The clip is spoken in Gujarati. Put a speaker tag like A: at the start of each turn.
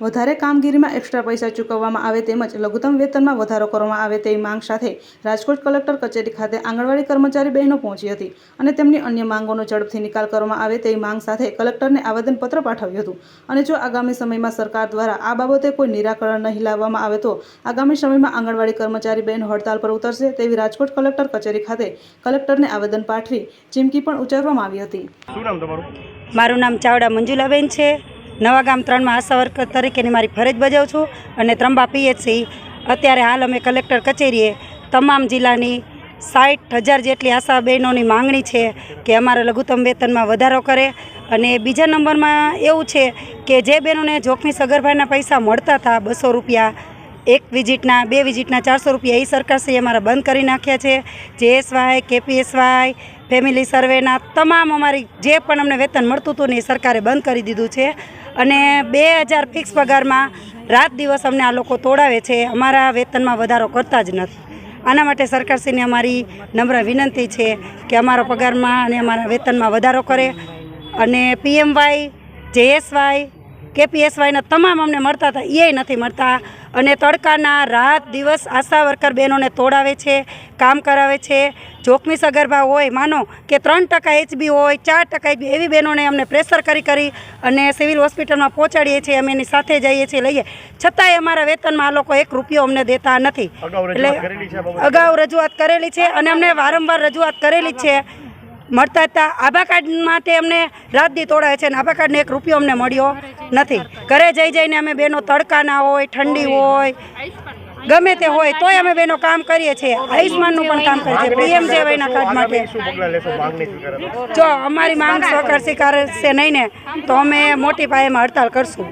A: વધારે કામગીરીમાં એક્સ્ટ્રા પૈસા ચૂકવવામાં આવે તેમજ લઘુત્તમ વેતનમાં વધારો કરવામાં આવે તેવી માંગ સાથે રાજકોટ કલેક્ટર કચેરી ખાતે આંગણવાડી કર્મચારી બહેનો પહોંચી હતી અને તેમની અન્ય માંગોનો ઝડપથી નિકાલ કરવામાં આવે તેવી માંગ સાથે કલેક્ટરને આવેદનપત્ર પાઠવ્યું હતું. અને જો આગામી સમયમાં સરકાર દ્વારા આ બાબતે કોઈ નિરાકરણ નહીં લાવવામાં આવે તો આગામી સમયમાં આંગણવાડી કર્મચારી બહેનો હડતાલ પર ઉતરશે તેવી રાજકોટ કલેક્ટર કચેરી ખાતે કલેક્ટરને આવેદન પાઠવી ચીમકી પણ ઉચ્ચારવામાં આવી હતી.
B: શું નામ તમારું?
C: મારું નામ ચાવડા મંજુલાબેન છે. નવા ગામ ત્રણમાં આશા વર્કર તરીકેની મારી ફરજ બજાવું છું અને ત્રંબા પીએચસી અત્યારે હાલ અમે કલેક્ટર કચેરીએ તમામ જિલ્લાની સાઠ હજાર જેટલી આશા બહેનોની માંગણી છે કે અમારા લઘુત્તમ વેતનમાં વધારો કરે. અને બીજા નંબરમાં એવું છે કે જે બહેનોને જોખમી સગર્ભાના પૈસા મળતા હતા બસો રૂપિયા, એક વિઝિટના બે વિઝિટના ચારસો રૂપિયા એ સરકારશ્રીએ અમારા બંધ કરી નાખ્યા છે. જેએસવાય કેપીએસવાય ફેમિલી સર્વેના તમામ અમારી જે પણ અમને વેતન મળતું હતું ને એ સરકારે બંધ કરી દીધું છે. અને બે હજાર ફિક્સ પગારમાં રાત દિવસ અમને આ લોકો તોડાવે છે. અમારા વેતનમાં વધારો કરતા જ નથી. આના માટે સરકારશ્રીને અમારી નમ્ર વિનંતી છે કે અમારા પગારમાં અને અમારા વેતનમાં વધારો કરે. અને પીએમવાય જેએસવાય કેપીએસવાયના તમામ અમને મળતા હતા એ નથી મળતા. અને તડકાના રાત દિવસ આશા વર્કર બહેનોને તોડાવે છે કામ કરાવે છે. જોખમી સગર્ભા હોય માનો કે ત્રણ ટકા એચબી હોય ચાર ટકા એચબી એવી બહેનોને અમને પ્રેશર કરી કરી અને સિવિલ હોસ્પિટલમાં પહોંચાડીએ છીએ અમે એની સાથે જઈએ છીએ લઈએ. છતાંય અમારા વેતનમાં આ લોકો એક રૂપિયો અમને દેતા નથી.
B: બાબતે?
C: અગાઉ રજૂઆત કરેલી છે અને અમને વારંવાર રજૂઆત કરેલી છે. મળતા હતા. આભા કાર્ડ માટે અમને રાત દી તોડાય છે અને આભા કાર્ડને એક રૂપિયો અમને મળ્યો નથી. ઘરે જઈ જઈને અમે બેનો તડકાના હોય ઠંડી હોય ગમે તે હોય તોય અમે બેનો કામ કરીએ છીએ. આયુષ્માનનું પણ કામ કરીએ છીએ. પીએમ જેવાયના કાર્ડ માટે? જો અમારી માંગ સહકાર સ્વીકારશે નહીં ને તો અમે મોટી પાયેમાં હડતાલ કરશું.